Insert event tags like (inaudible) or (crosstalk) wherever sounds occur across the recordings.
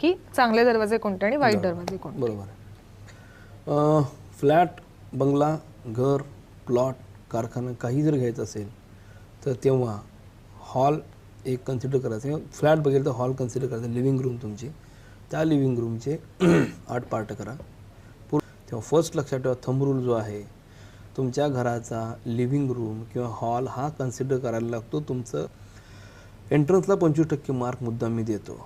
की चांगले दरवाजे कोणते आणि वाईट दरवाजे कोणते? बरोबर फ्लॅट बंगला घर प्लॉट कारखाना काही जर घ्यायचं असेल तर तेव्हा हॉल एक कन्सिडर करायचं. फ्लॅट बघेल तर हॉल कन्सिडर करायचं. लिव्हिंग रूम तुमची. त्या लिव्हिंग रूमचे (clears throat) आठ पार्ट करा. पूर तेव्हा फर्स्ट लक्षात ठेवा थंब रूल जो आहे तुमच्या घराचा लिव्हिंग रूम किंवा हॉल हा कन्सिडर करायला लागतो. तुमचं एंट्रन्सला पंचवीस टक्के मार्क मुद्दा मी देतो.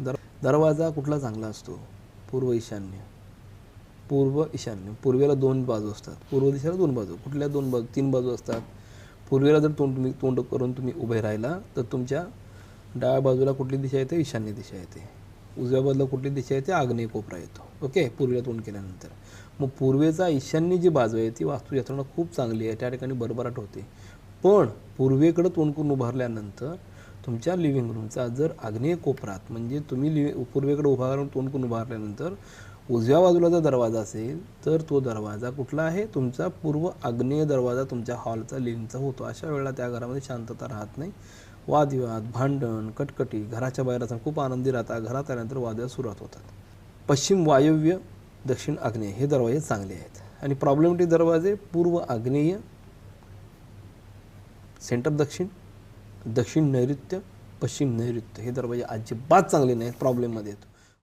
दर दरवाजा कुठला चांगला असतो? पूर्व ईशान्य. पूर्व ईशान्य. पूर्वेला दोन बाजू असतात. पूर्व दिशेला दोन बाजू. कुठल्या दोन बाजू? तीन बाजू असतात. पूर्वेला जर तोंड तुम्ही तोंड करून तुम्ही उभे राहिला तर तुमच्या डाव्या बाजूला कुठली दिशा येते? ईशान्य दिशा येते. उजव्या बाजूला कुठली दिशा येते? आग्नेय कोपरा येतो. ओके? पूर्वेला तोंड केल्यानंतर. मग पूर्वेचा ईशान्य जी बाजू आहे ती वास्तुशास्त्रानं खूप चांगली आहे. त्या ठिकाणी भरभराट होते. पण पूर्वेकडं तोंड करून उभारल्यानंतर तुमच्या लिव्हिंग रूमचा जर आग्नेय कोपरात म्हणजे तुम्ही लिव्हि पूर्वेकडे उभा राहून तोंड करून उभारल्यानंतर उजव्या बाजूला जर दरवाजा असेल तर तो दरवाजा कुठला आहे? तुमचा पूर्व आग्नेय दरवाजा तुमच्या हॉलचा लिव्हिंगचा होतो. अशा वेळेला त्या घरामध्ये शांतता राहत नाही. वादविवाद भांडण कटकटी घराच्या बाहेर असताना खूप आनंदी राहतात. घरात आल्यानंतर वादविवाद सुरुवात होतात. पश्चिम वायव्य दक्षिण आग्नेय हे दरवाजे चांगले आहेत. आणि प्रॉब्लेमॅटिक दरवाजे पूर्व आग्नेय सेंटर दक्षिण दक्षिण नैऋत्य पश्चिम नैऋत्य हे दरवाजे अजिबात चांगले नाहीत प्रॉब्लेममध्ये येतो